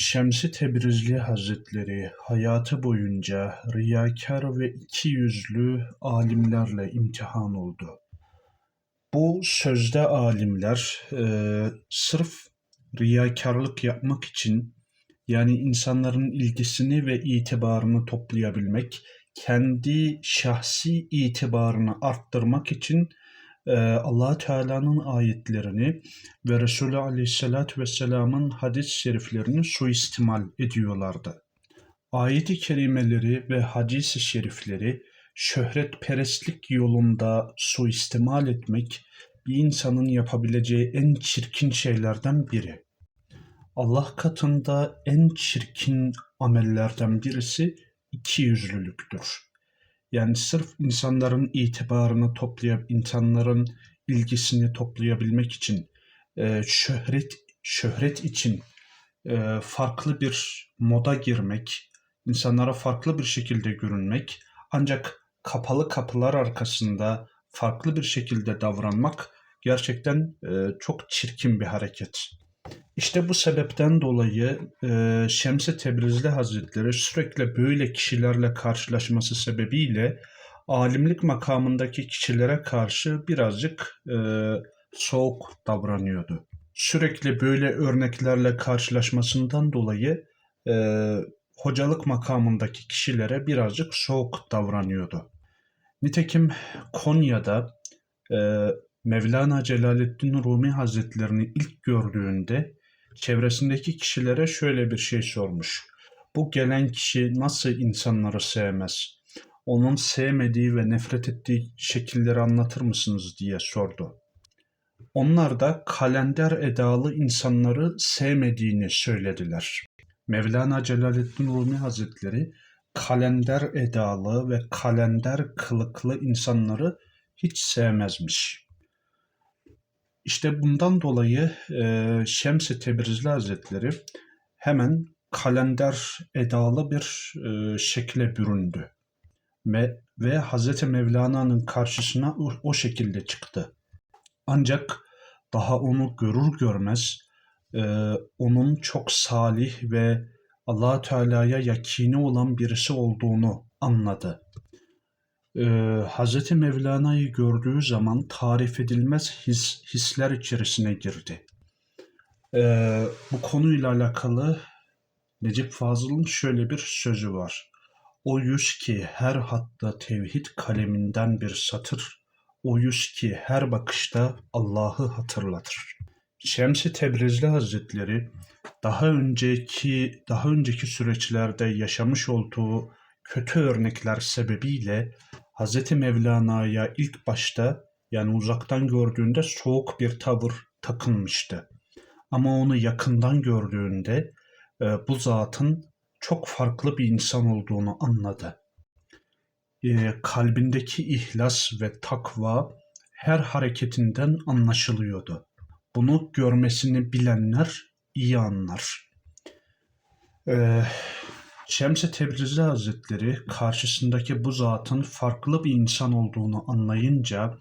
Şems-i Tebrizli Hazretleri hayatı boyunca riyakâr ve ikiyüzlü alimlerle imtihan oldu. Bu sözde alimler eee, sırf riyakârlık yapmak için yani insanların ilgisini ve itibarını toplayabilmek, kendi şahsi itibarını arttırmak için allah Teala'nın ayetlerini ve Resulü Aleyhisselatü Vesselam'ın hadis-i şeriflerini suistimal ediyorlardı. Ayet-i kerimeleri ve hadis-i şerifleri şöhretperestlik yolunda suistimal etmek bir insanın yapabileceği en çirkin şeylerden biri. Allah katında en çirkin amellerden birisi ikiyüzlülüktür. Yani sırf insanların itibarını toplayıp insanların ilgisini toplayabilmek için e, şöhret şöhret için e, farklı bir moda girmek, insanlara farklı bir şekilde görünmek, ancak kapalı kapılar arkasında farklı bir şekilde davranmak gerçekten e, çok çirkin bir hareket. İşte bu sebepten dolayı e, Şems-i Tebrizli Hazretleri sürekli böyle kişilerle karşılaşması sebebiyle alimlik makamındaki kişilere karşı birazcık e, soğuk davranıyordu. Sürekli böyle örneklerle karşılaşmasından dolayı e, hocalık makamındaki kişilere birazcık soğuk davranıyordu. Nitekim Konya'da e, Mevlana Celaleddin Rumi Hazretlerini ilk gördüğünde çevresindeki kişilere şöyle bir şey sormuş. Bu gelen kişi nasıl insanları sevmez? Onun sevmediği ve nefret ettiği şekilleri anlatır mısınız diye sordu. Onlar da kalender edalı insanları sevmediğini söylediler. Mevlana Celaleddin Rumi Hazretleri kalender edalı ve kalender kılıklı insanları hiç sevmezmiş. İşte bundan dolayı e, Şems-i Tebrizli Hazretleri hemen kalender edalı bir e, şekle büründü. Ve, ve Hazreti Mevlana'nın karşısına o, o şekilde çıktı. Ancak daha onu görür görmez e, onun çok salih ve allah Teala'ya yakini olan birisi olduğunu anladı. Ee, Hz. Mevlana'yı gördüğü zaman tarif edilmez his, hisler içerisine girdi. Ee, bu konuyla alakalı Necip Fazıl'ın şöyle bir sözü var. O yüz ki her hatta tevhid kaleminden bir satır, o yüz ki her bakışta Allah'ı hatırlatır. Şems-i Tebrizli Hazretleri daha önceki daha önceki süreçlerde yaşamış olduğu kötü örnekler sebebiyle Hz. Mevlana'ya ilk başta yani uzaktan gördüğünde soğuk bir tavır takınmıştı. Ama onu yakından gördüğünde e, bu zatın çok farklı bir insan olduğunu anladı. E, kalbindeki ihlas ve takva her hareketinden anlaşılıyordu. Bunu görmesini bilenler iyi anlar. Ee, Şems-i Tebrizli Hazretleri karşısındaki bu zatın farklı bir insan olduğunu anlayınca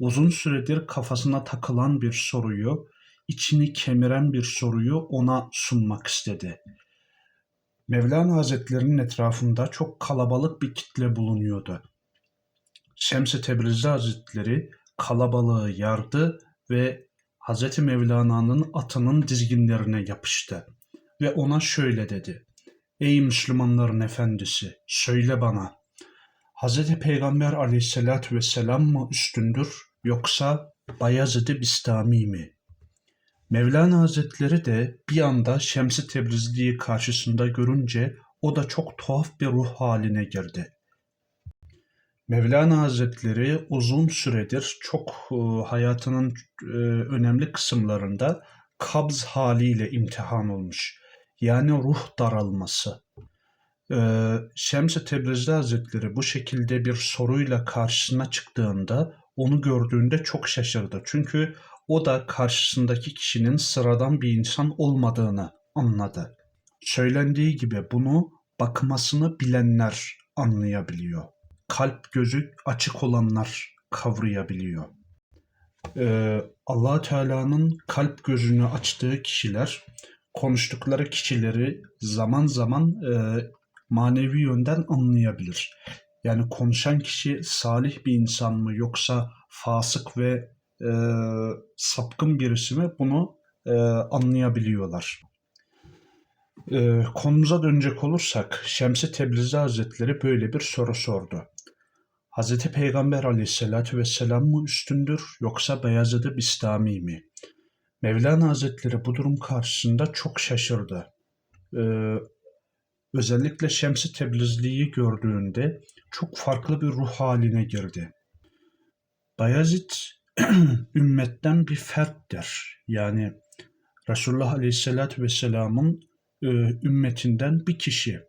uzun süredir kafasına takılan bir soruyu, içini kemiren bir soruyu ona sunmak istedi. Mevlana Hazretleri'nin etrafında çok kalabalık bir kitle bulunuyordu. Şems-i Tebrizli Hazretleri kalabalığı yardı ve Hz. Mevlana'nın atının dizginlerine yapıştı ve ona şöyle dedi. Ey Müslümanların efendisi, söyle bana, Hz. Peygamber aleyhissalatü vesselam mı üstündür yoksa Bayezid-i Bistami mi? Mevlana Hazretleri de bir anda Şems-i Tebrizli'yi karşısında görünce o da çok tuhaf bir ruh haline girdi. Mevlana Hazretleri uzun süredir çok e, hayatının e, önemli kısımlarında kabz haliyle imtihan olmuş. Yani ruh daralması. E, Şems-i Tebrizli Hazretleri bu şekilde bir soruyla karşısına çıktığında onu gördüğünde çok şaşırdı. Çünkü o da karşısındaki kişinin sıradan bir insan olmadığını anladı. Söylendiği gibi bunu bakmasını bilenler anlayabiliyor kalp gözü açık olanlar kavrayabiliyor. Ee, allah Teala'nın kalp gözünü açtığı kişiler konuştukları kişileri zaman zaman e, manevi yönden anlayabilir. Yani konuşan kişi salih bir insan mı yoksa fasık ve e, sapkın birisi mi bunu e, anlayabiliyorlar. E, konumuza dönecek olursak Şems-i Tebrizi Hazretleri böyle bir soru sordu. Hazreti Peygamber aleyhissalatü vesselam mı üstündür yoksa Beyazıt-ı Bistami mi? Mevlana Hazretleri bu durum karşısında çok şaşırdı. Ee, özellikle Şems-i Tebrizli'yi gördüğünde çok farklı bir ruh haline girdi. Bayezid ümmetten bir ferttir. Yani Resulullah Aleyhisselatü Vesselam'ın e, ümmetinden bir kişi.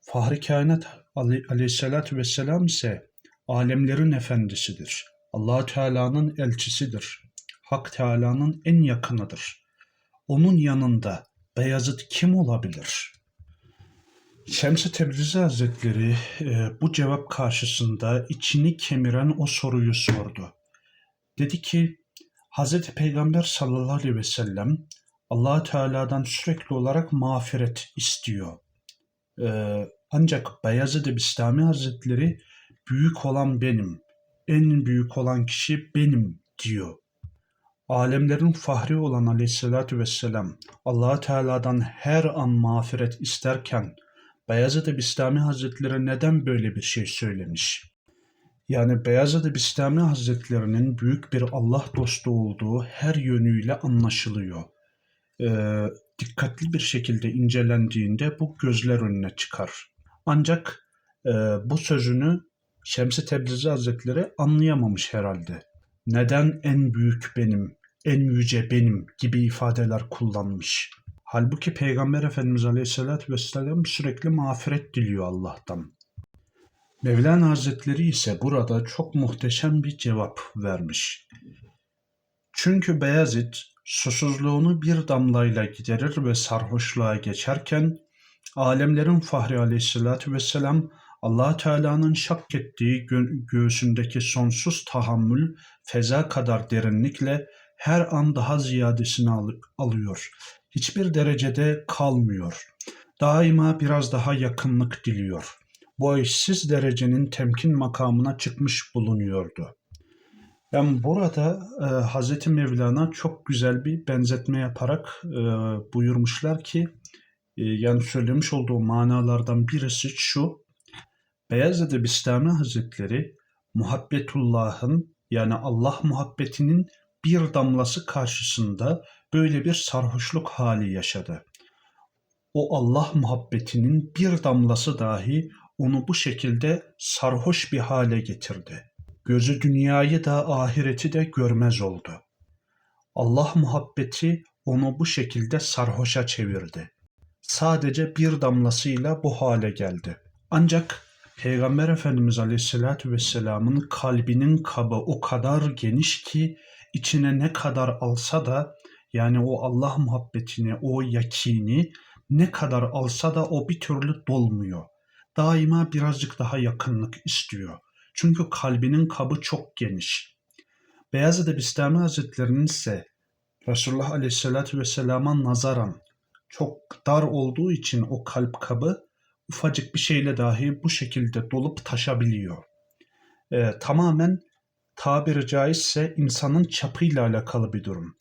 Fahri Kainat Aleyhisselatü Vesselam ise alemlerin efendisidir. allah Teala'nın elçisidir. Hak Teala'nın en yakınıdır. Onun yanında Beyazıt kim olabilir? Şems-i Tebrizi Hazretleri e, bu cevap karşısında içini kemiren o soruyu sordu. Dedi ki, Hazreti Peygamber sallallahu aleyhi ve sellem allah Teala'dan sürekli olarak mağfiret istiyor. Ee, ancak Beyazıt-ı Bistami Hazretleri büyük olan benim, en büyük olan kişi benim diyor. Alemlerin fahri olan aleyhissalatü vesselam allah Teala'dan her an mağfiret isterken Beyazıt-ı Bistami Hazretleri neden böyle bir şey söylemiş? Yani Beyazıt-ı Bistami Hazretlerinin büyük bir Allah dostu olduğu her yönüyle anlaşılıyor. Ee, dikkatli bir şekilde incelendiğinde bu gözler önüne çıkar. Ancak e, bu sözünü Şems-i Tebrizi Hazretleri anlayamamış herhalde. Neden en büyük benim, en yüce benim gibi ifadeler kullanmış. Halbuki Peygamber Efendimiz Aleyhisselatü Vesselam sürekli mağfiret diliyor Allah'tan. Mevlana Hazretleri ise burada çok muhteşem bir cevap vermiş. Çünkü Beyazıt susuzluğunu bir damlayla giderir ve sarhoşluğa geçerken alemlerin fahri aleyhissalatü vesselam allah Teala'nın şak ettiği gö- göğsündeki sonsuz tahammül feza kadar derinlikle her an daha ziyadesini al- alıyor. Hiçbir derecede kalmıyor. Daima biraz daha yakınlık diliyor. Bu eşsiz derecenin temkin makamına çıkmış bulunuyordu. Yani burada e, Hazreti Mevlana çok güzel bir benzetme yaparak e, buyurmuşlar ki e, yani söylemiş olduğu manalardan birisi şu Beyazıt-ı Bistami Hazretleri muhabbetullahın yani Allah muhabbetinin bir damlası karşısında böyle bir sarhoşluk hali yaşadı. O Allah muhabbetinin bir damlası dahi onu bu şekilde sarhoş bir hale getirdi. Gözü dünyayı da ahireti de görmez oldu. Allah muhabbeti onu bu şekilde sarhoşa çevirdi. Sadece bir damlasıyla bu hale geldi. Ancak Peygamber Efendimiz Aleyhisselatü Vesselam'ın kalbinin kabı o kadar geniş ki içine ne kadar alsa da yani o Allah muhabbetini, o yakini ne kadar alsa da o bir türlü dolmuyor. Daima birazcık daha yakınlık istiyor. Çünkü kalbinin kabı çok geniş. Beyazıt Bistami Hazretleri'nin ise Resulullah Aleyhisselatü Vesselam'a nazaran çok dar olduğu için o kalp kabı ufacık bir şeyle dahi bu şekilde dolup taşabiliyor. Ee, tamamen tabiri caizse insanın çapıyla alakalı bir durum.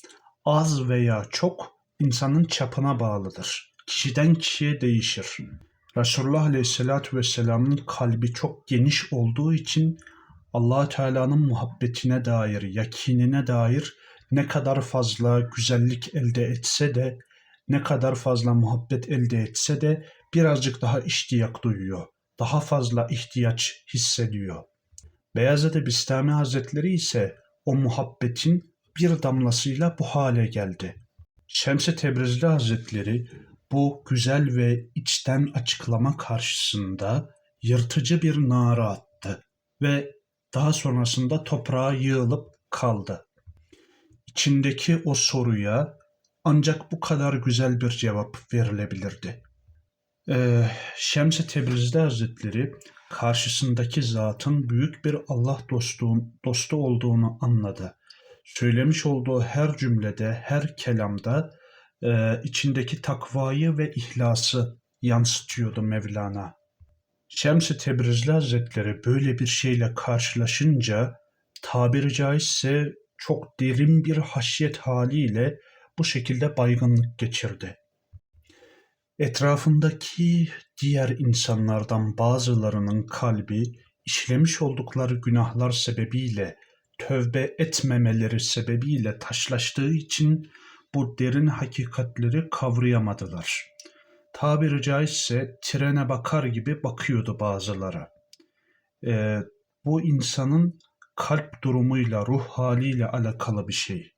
Az veya çok insanın çapına bağlıdır. Kişiden kişiye değişir. Resulullah Aleyhisselatü Vesselam'ın kalbi çok geniş olduğu için allah Teala'nın muhabbetine dair, yakinine dair ne kadar fazla güzellik elde etse de, ne kadar fazla muhabbet elde etse de birazcık daha iştiyak duyuyor. Daha fazla ihtiyaç hissediyor. Beyazıt-ı Bistami Hazretleri ise o muhabbetin bir damlasıyla bu hale geldi. Şems-i Tebrizli Hazretleri bu güzel ve içten açıklama karşısında yırtıcı bir nara attı ve daha sonrasında toprağa yığılıp kaldı. İçindeki o soruya ancak bu kadar güzel bir cevap verilebilirdi. Ee, Şems-i Tebrizli Hazretleri karşısındaki zatın büyük bir Allah dostu, dostu olduğunu anladı. Söylemiş olduğu her cümlede, her kelamda e, içindeki takvayı ve ihlası yansıtıyordu Mevlana. Şems-i Tebrizli Hazretleri böyle bir şeyle karşılaşınca tabiri caizse çok derin bir haşyet haliyle bu şekilde baygınlık geçirdi. Etrafındaki diğer insanlardan bazılarının kalbi işlemiş oldukları günahlar sebebiyle tövbe etmemeleri sebebiyle taşlaştığı için bu derin hakikatleri kavrayamadılar. Tabiri caizse trene bakar gibi bakıyordu bazıları. Ee, bu insanın kalp durumuyla, ruh haliyle alakalı bir şey.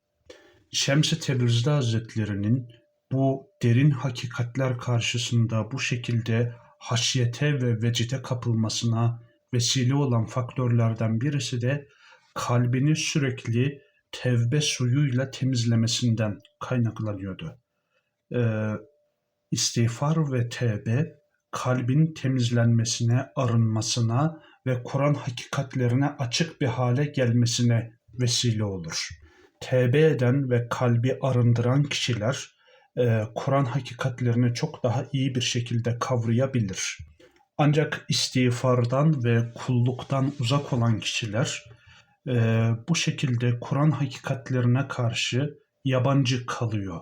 Şems-i Tebrizli Hazretleri'nin bu derin hakikatler karşısında bu şekilde haşyete ve vecide kapılmasına vesile olan faktörlerden birisi de kalbini sürekli tevbe suyuyla temizlemesinden kaynaklanıyordu. Ee, istiğfar ve tevbe kalbin temizlenmesine, arınmasına ve Kur'an hakikatlerine açık bir hale gelmesine vesile olur. Tevbe eden ve kalbi arındıran kişiler e, Kur'an hakikatlerini çok daha iyi bir şekilde kavrayabilir. Ancak istiğfardan ve kulluktan uzak olan kişiler e, bu şekilde Kur'an hakikatlerine karşı yabancı kalıyor.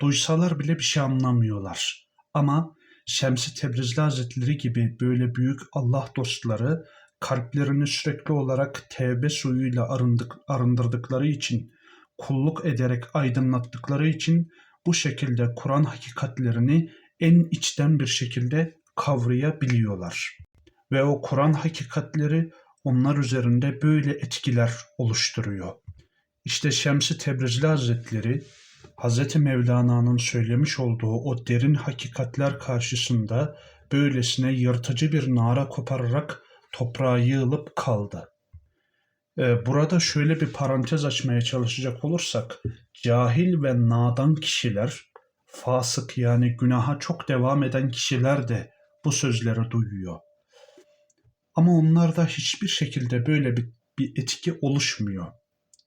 Duysalar bile bir şey anlamıyorlar. Ama Şems-i Tebrizli Hazretleri gibi böyle büyük Allah dostları kalplerini sürekli olarak tevbe suyuyla arındık, arındırdıkları için, kulluk ederek aydınlattıkları için bu şekilde Kur'an hakikatlerini en içten bir şekilde kavrayabiliyorlar. Ve o Kur'an hakikatleri onlar üzerinde böyle etkiler oluşturuyor. İşte Şems-i Tebrizli Hazretleri Hz. Mevlana'nın söylemiş olduğu o derin hakikatler karşısında böylesine yırtıcı bir nara kopararak toprağa yığılıp kaldı. Ee, burada şöyle bir parantez açmaya çalışacak olursak, cahil ve nadan kişiler, fasık yani günaha çok devam eden kişiler de bu sözleri duyuyor. Ama onlarda hiçbir şekilde böyle bir, bir etki oluşmuyor.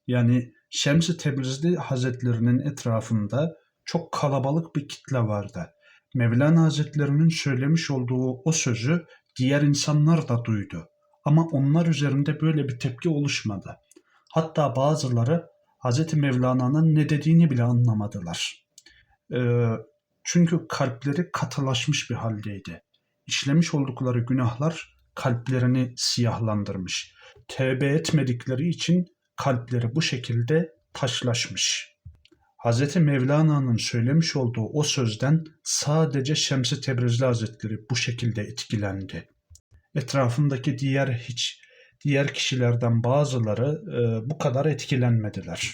Yani Şems-i Tebrizli Hazretlerinin etrafında çok kalabalık bir kitle vardı. Mevlana Hazretlerinin söylemiş olduğu o sözü diğer insanlar da duydu. Ama onlar üzerinde böyle bir tepki oluşmadı. Hatta bazıları Hz. Mevlana'nın ne dediğini bile anlamadılar. Ee, çünkü kalpleri katılaşmış bir haldeydi. İşlemiş oldukları günahlar kalplerini siyahlandırmış. Tevbe etmedikleri için kalpleri bu şekilde taşlaşmış. Hz. Mevlana'nın söylemiş olduğu o sözden sadece Şems-i Tebrizli Hazretleri bu şekilde etkilendi. Etrafındaki diğer hiç diğer kişilerden bazıları e, bu kadar etkilenmediler.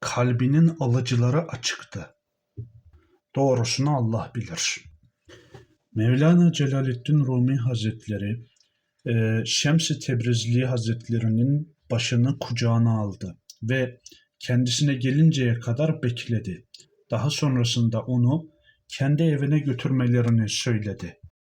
Kalbinin alıcıları açıktı. Doğrusunu Allah bilir. Mevlana Celaleddin Rumi Hazretleri e, Şems-i Tebrizli Hazretlerinin başını kucağına aldı ve kendisine gelinceye kadar bekledi. Daha sonrasında onu kendi evine götürmelerini söyledi.